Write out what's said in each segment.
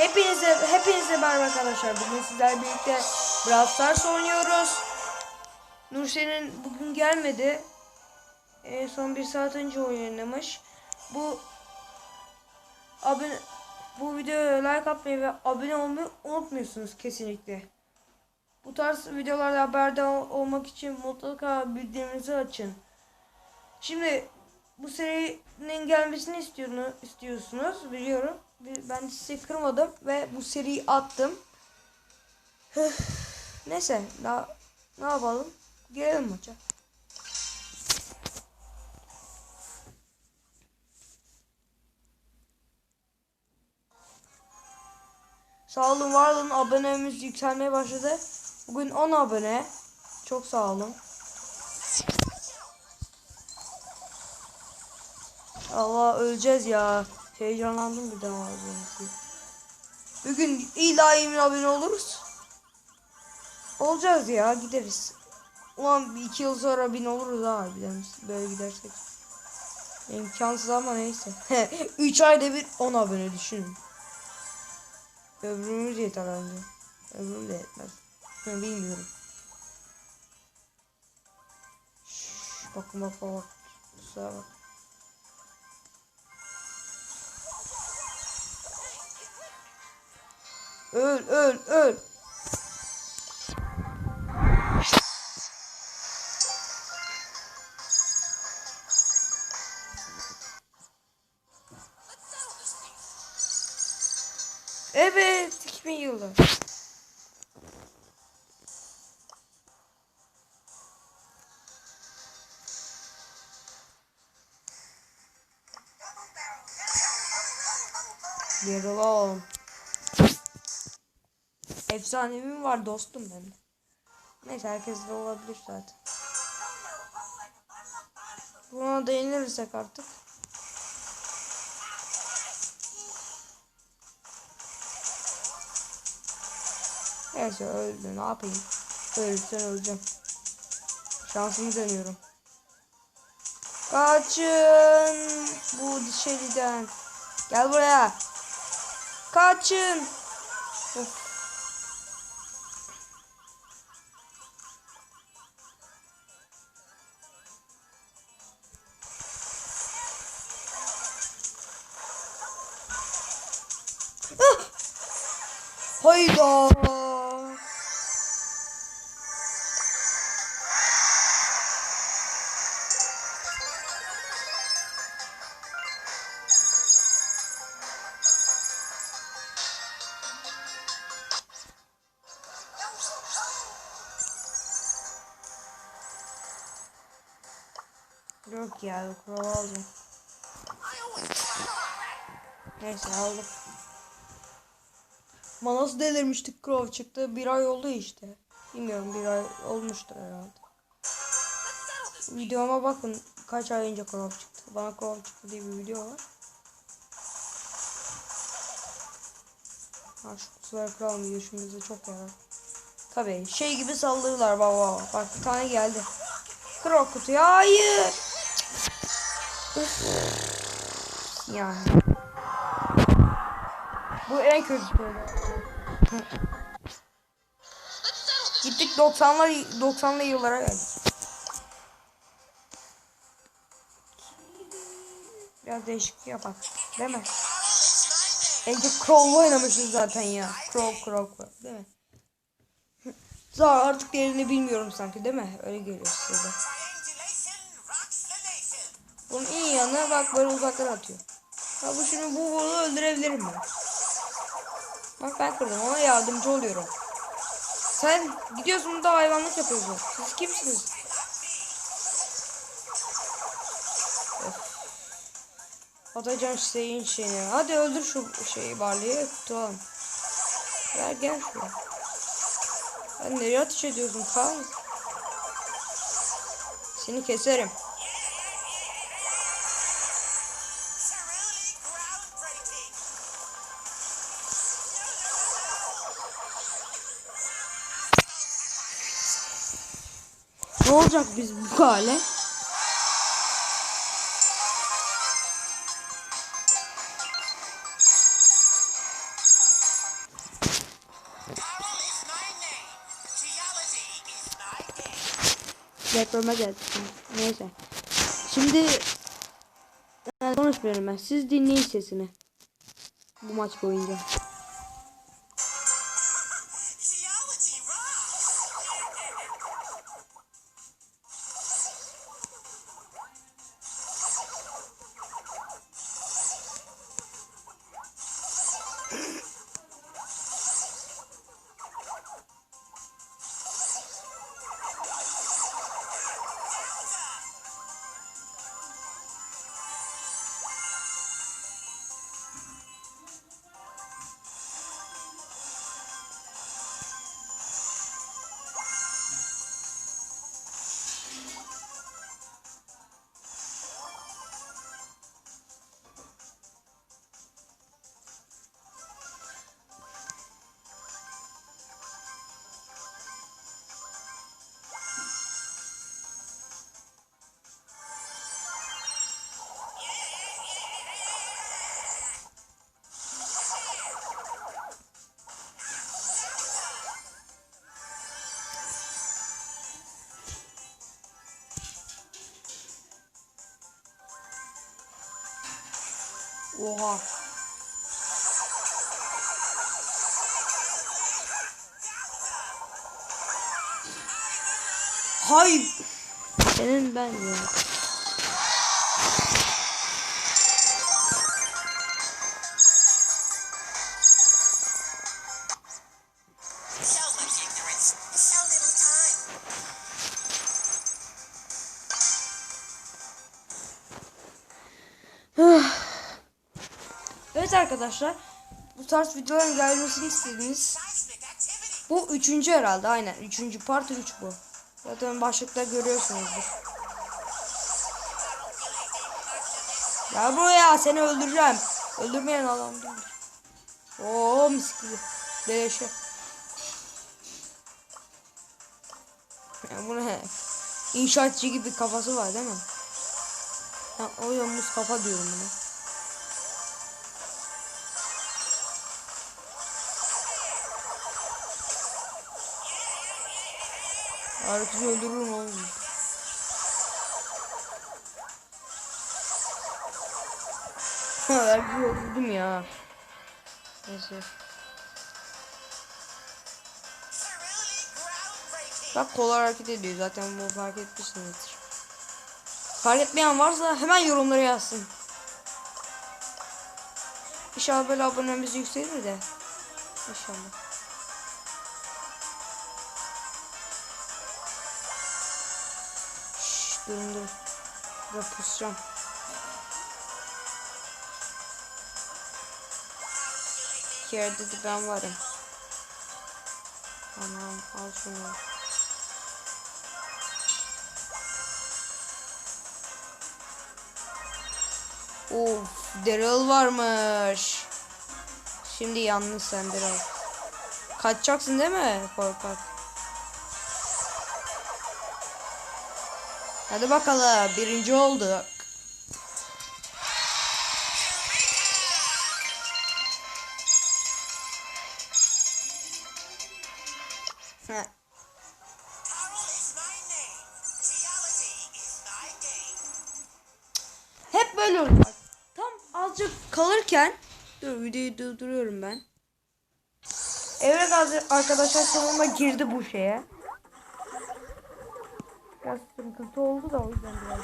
Hepinize hepinize merhaba arkadaşlar. Bugün sizlerle birlikte Brawl Stars oynuyoruz. Nurşen'in bugün gelmedi. En son bir saat önce oynamış. Bu abone bu videoya like atmayı ve abone olmayı unutmuyorsunuz kesinlikle. Bu tarz videolarda haberdar ol- olmak için mutlaka bildiriminizi açın. Şimdi bu serinin gelmesini istiyorsunuz, istiyorsunuz biliyorum. Ben sizi kırmadım ve bu seriyi attım. Neyse daha ne yapalım? Gelelim maça. Sağ olun var olun abonemiz yükselmeye başladı. Bugün 10 abone. Çok sağ olun. Allah öleceğiz ya. Heyecanlandım bir daha abi. Bugün illa emin abone oluruz. Olacağız ya gideriz. Ulan bir iki yıl sonra bin oluruz ha harbiden böyle gidersek. İmkansız ama neyse. 3 ayda bir 10 abone düşünün. Ömrümüz yeter bence. Ömrüm de yetmez. Bilmiyorum. Şşş, bakın bak bak bak. Kusura bak. Öl öl öl. Evet 2000 yılı. Yarılalım. Efsanevim var dostum benim. Neyse herkes de olabilir zaten. Buna değinirsek artık. Neyse öldü ne yapayım. Ölürsen öleceğim. Şansımı deniyorum. Kaçın bu dışarıdan. Gel buraya. Kaçın. Of. Hayda. Yok ya kural alacağım. Neyse aldım. Ama nasıl delirmiştik Crow çıktı. Bir ay oldu işte. Bilmiyorum bir ay olmuştur herhalde. Videoma bakın kaç ay önce Crow çıktı. Bana Crow çıktı diye bir video var. Ha şu kutuları kıralım bize çok yarar. Tabii şey gibi saldırırlar baba. Bak bir tane geldi. Kır o kutuyu. Hayır. Yani. Bu en kötüsü böyle. Gittik 90'lar 90'lı yıllara geldik. Biraz değişik yapak. Değil mi? En çok Crow'la oynamışız zaten ya. Crow, Crow, Crow. Değil mi? Zar artık yerini bilmiyorum sanki değil mi? Öyle geliyor size. Bunun iyi yanı bak böyle uzaktan atıyor. Ya bu şimdi bu bunu öldürebilirim ben. Bak ben kırdım ona yardımcı oluyorum. Sen gidiyorsun burada hayvanlık yapıyorsun. Siz kimsiniz? Atacağım şeyin şeyini. Hadi öldür şu şeyi barlıyı tutalım. Ver gel şuraya. Ben nereye ateş ediyorsun Kaan? Seni keserim. Geology is my game. Reklama geldi. Neyse. Şimdi konuşmuyorum ben. Siz dinleyin sesini. Bu maç boyunca. Oha. Hay. Senin ben ya. So Evet arkadaşlar. Bu tarz videoların gelmesini activity. Bu üçüncü herhalde aynen. Üçüncü part 3 bu. Zaten başlıkta görüyorsunuzdur. Ya buraya seni öldüreceğim. Öldürmeyen adam değil. Oo mis gibi. Değişe. Ya bu ne? İnşaatçı gibi kafası var değil mi? Ha, o yüzden muz kafa diyorum buna. Herkesi öldürürüm oğlum. Herkesi öldürdüm ya. Neyse. Bak kol hareket ediyor zaten bu fark etmişsinizdir. Fark etmeyen varsa hemen yorumlara yazsın. İnşallah böyle abonemiz yükselir de. İnşallah. Burada pusacağım. Yerde de ben varım. Tamam al şunu. Of Daryl varmış. Şimdi yalnız sen Daryl. Kaçacaksın değil mi korkak? Hadi bakalım birinci olduk. Heh. Hep böyle oluyor. Tam azıcık kalırken dur videoyu durduruyorum ben. Evre gazı arkadaşlar sonunda girdi bu şeye. Biraz sıkıntı oldu da o yüzden biraz.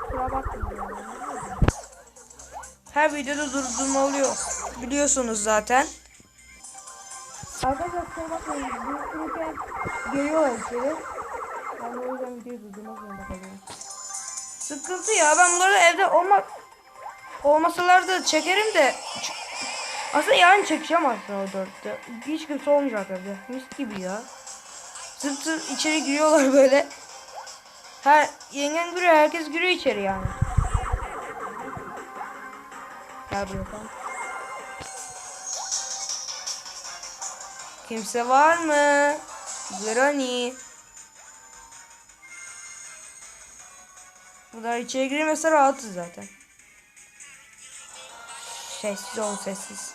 Kusura bakmayın yani. Her videoda durdurma oluyor. Biliyorsunuz zaten. Arkadaşlar kusura bakmayın. Durdururken geliyorlar içeri. Ben o yüzden videoyu durdurmak zorunda kalıyorum. Sıkıntı ya ben bunları evde olma olmasalar da çekerim de aslında yarın çekeceğim aslında o dörtte. Hiç kimse olmayacak evde. Mis gibi ya. Zırt zırt içeri giriyorlar böyle. Her yengen giriyor herkes giriyor içeri yani. Gel buraya. Kimse var mı? Granny. Bunlar içeri girmese rahatız zaten. Sessiz ol sessiz.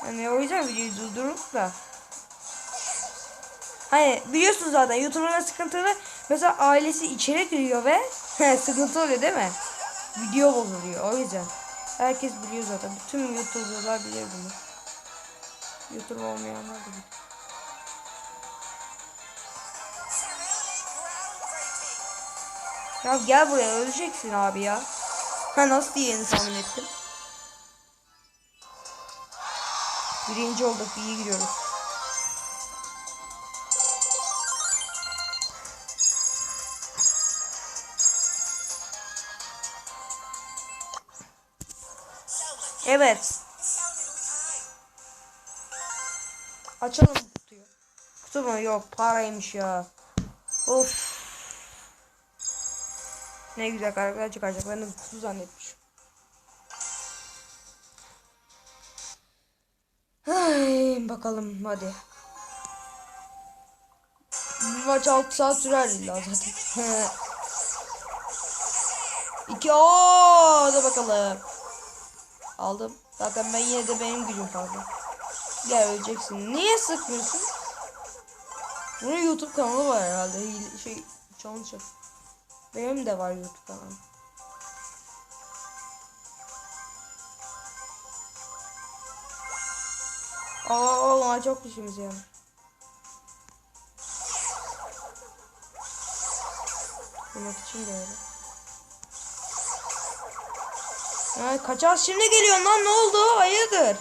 Hani o yüzden videoyu durdurup da. Hani biliyorsunuz zaten YouTuber'ın sıkıntılı. Mesela ailesi içeri giriyor ve sıkıntı oluyor değil mi? Video bozuluyor o yüzden. Herkes biliyor zaten. Bütün YouTuber'lar bilir bunu. YouTube olmayanlar da groundbreaking. Ya gel buraya öleceksin abi ya. Ha nasıl diyeni tahmin ettim. Birinci olduk iyi gidiyoruz. Evet. Açalım kutuyu. Kutu mu? Yok paraymış ya. Of. Ne güzel karakter çıkaracak. Ben de kutu zannetmişim. Ay, bakalım hadi. Bir maç 6 saat sürer illa zaten. İki ooo hadi bakalım. Aldım. Zaten ben yine de benim gücüm fazla. Gel öleceksin. Niye sıkmıyorsun? Bunun YouTube kanalı var herhalde. Şey challenge. Benim de var YouTube kanalım. Aa, onlar çok işimiz yani. Yemek için de öyle. Ay kaçar şimdi geliyor lan ne oldu? Hayırdır?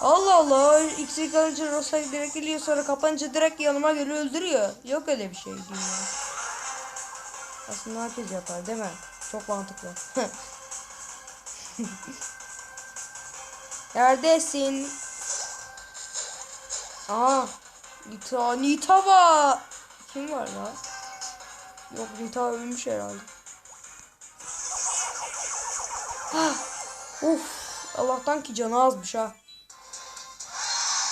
Allah Allah. X yıkanınca Rosa direkt geliyor sonra kapanınca direkt yanıma geliyor öldürüyor. Yok öyle bir şey dünya. Aslında herkes yapar değil mi? Çok mantıklı. Neredesin? Aa, Nita, Nita var. Kim var lan? Yok Nita ölmüş herhalde. Of, Allah'tan ki canı azmış ha.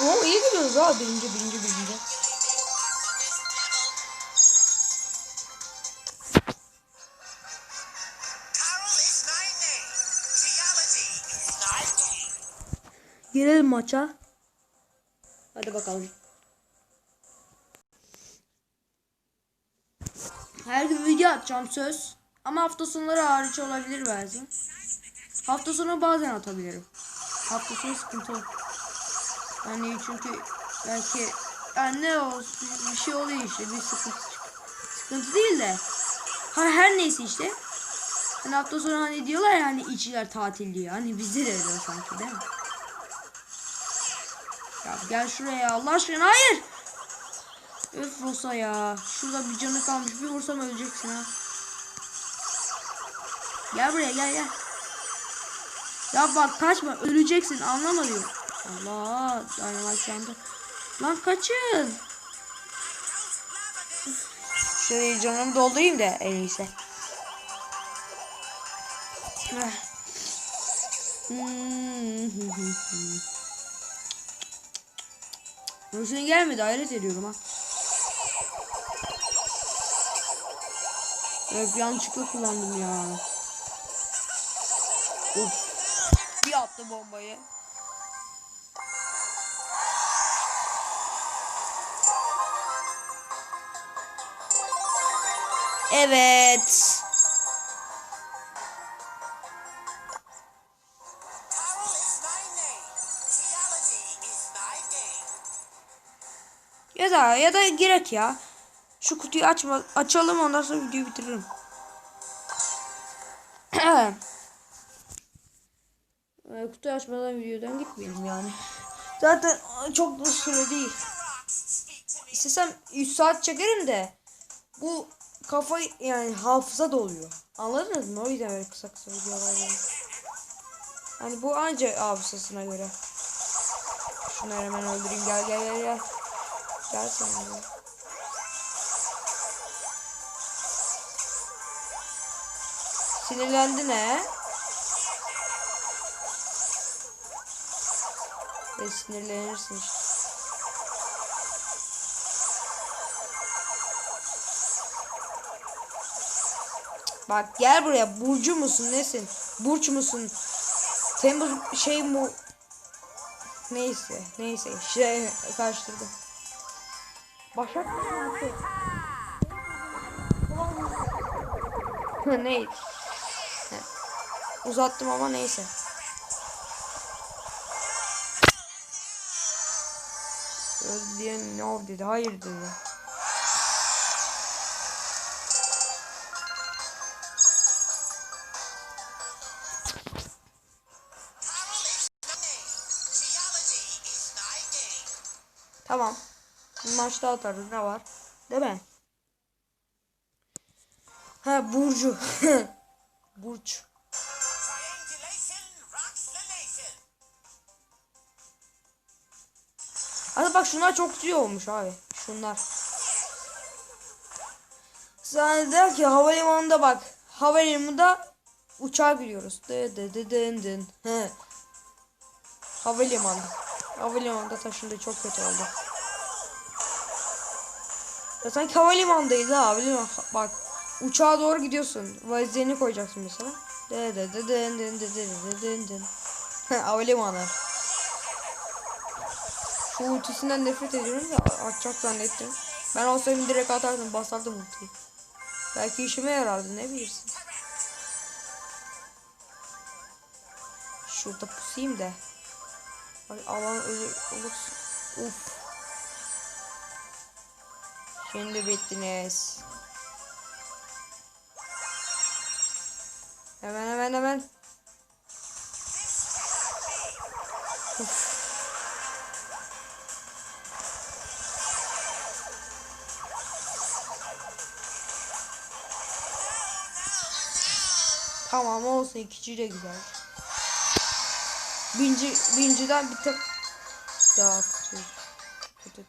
Oo iyi gidiyoruz ha birinci birinci birinci. Girelim maça. Hadi bakalım. Her gün video atacağım söz. Ama hafta sonları hariç olabilir bazen. Hafta sonu bazen atabilirim. Hafta sonu sıkıntı. Yani çünkü belki yani ne olsun bir şey oluyor işte bir sıkıntı sıkıntı değil de ha, her neyse işte hani hafta sonu hani diyorlar ya hani içiler tatil diyor hani bizde de öyle sanki değil mi? Ya gel şuraya Allah aşkına hayır. Öf Rosa ya. Şurada bir canı kalmış. Bir vursam öleceksin ha. Gel buraya gel gel. Ya bak kaçma öleceksin anlama diyor. Allah dynamite yandı. Lan kaçın. Şurayı canımı doldurayım da en iyisi. Rus'un gelmedi hayret ediyorum ha. Evet yanlışlıkla kullandım ya. Of. Attı bombayı. Evet. Ya da ya da gerek ya. Şu kutuyu açma açalım ondan sonra videoyu bitiririm. Kutuyu açmadan videodan gitmeyelim yani. Zaten çok da süre değil. İstesem 100 saat çekerim de bu kafa yani hafıza doluyor. Anladınız mı? O yüzden böyle kısa kısa videolar var. Hani bu anca hafızasına göre. Şunları hemen öldüreyim. Gel gel gel gel. Gel sen buraya. Sinirlendi ne? Ve sinirlenirsin işte. Bak gel buraya. Burcu musun nesin? Burç musun? Temmuz şey mu neyse neyse şey karıştırdım. Başak neyse. Uzattım ama neyse. Özleyen ne oldu dedi. Hayır dedi. Tamam. Maçta atarız ne var? Değil mi? Ha Burcu. Burç. Hadi bak şunlar çok güzel olmuş abi. Şunlar. Sen der ki havalimanında bak. Havalimanında uçağa gidiyoruz. Dı dı dı dın dın. Havalimanı. Havalimanında taşındı çok kötü oldu. Ya sanki havalimanındayız ha havalimanı. Bak uçağa doğru gidiyorsun. Valizlerini koyacaksın mesela. Dı dı dı dın dın dı dı dı dın dın. Havalimanı. Şu ultisinden nefret ediyorum da atacak zannettim. Ben olsaydım direkt atardım basardım ultiyi. Belki işime yarardı ne bilirsin. Şurada pusayım da. Alan ölür olursa. Uf. Şimdi bittiniz. Hemen hemen hemen. Uf. Tamam olsun ikinci de güzel. Binci, binciden bir tık daha kötü.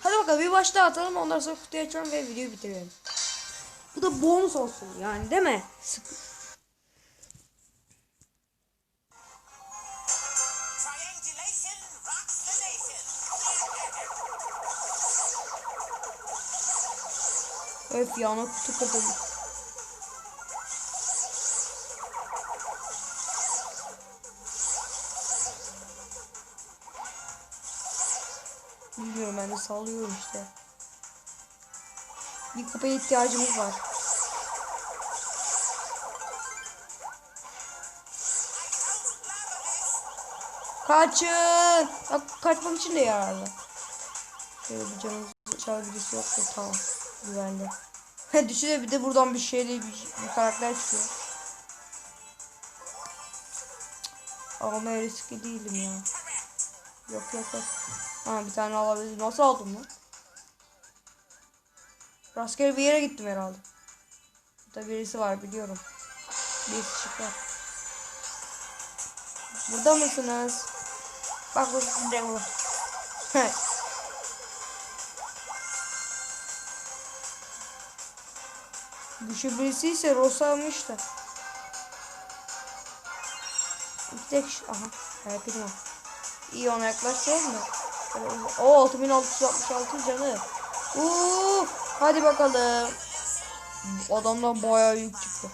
Hadi bakalım bir baş daha atalım ondan sonra kutuyu açalım ve videoyu bitirelim. Bu da bonus olsun yani değil mi? Sık Öf ya ana kutu. Bilmiyorum ben de sallıyorum işte. Bir kupaya ihtiyacımız var. Kaçın! Bak kaçmak için de yararlı. Şöyle bir canımız çağırıcısı yok da tamam. Güvende. He düşüne bir de buradan bir şeyle bir, bir karakter çıkıyor. Cık, Almaya riskli değilim ya. Yok yok yok. Ha bir tane alabilirim. Nasıl aldım lan? Rastgele bir yere gittim herhalde. Burada birisi var biliyorum. Birisi çıkar. Burada mısınız? Bak bu ne bu? He. Güçlü birisi ise Rosa almış da. Bir tek aha. Herkesin o. İyi ona yaklaşacağız mı? O 6666 canı. Uuu, hadi bakalım. Adamdan bayağı yük çıktı.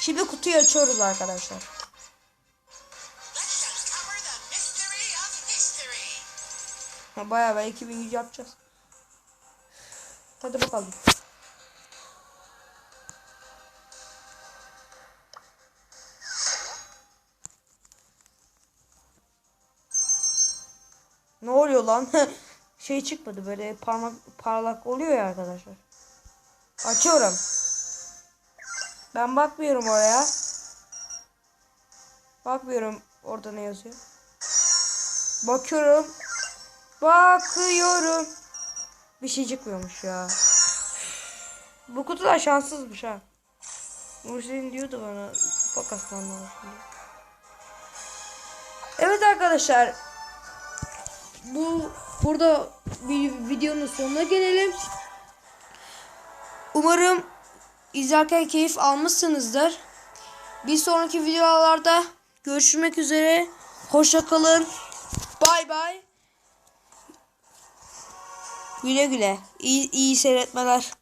Şimdi kutuyu açıyoruz arkadaşlar. Ha, Bayağı belki 2100 yapacağız. Hadi bakalım. Ne oluyor lan? şey çıkmadı böyle parmak parlak oluyor ya arkadaşlar. Açıyorum. Ben bakmıyorum oraya. Bakmıyorum orada ne yazıyor. Bakıyorum. Bakıyorum. Bir şey çıkmıyormuş ya. Bu kutu da şanssızmış ha. Muhsin diyordu bana lazım diye. Evet arkadaşlar. Bu burada bir videonun sonuna gelelim. Umarım izlerken keyif almışsınızdır. Bir sonraki videolarda görüşmek üzere. Hoşça kalın. Bay bay. Güle güle. İyi, iyi seyretmeler.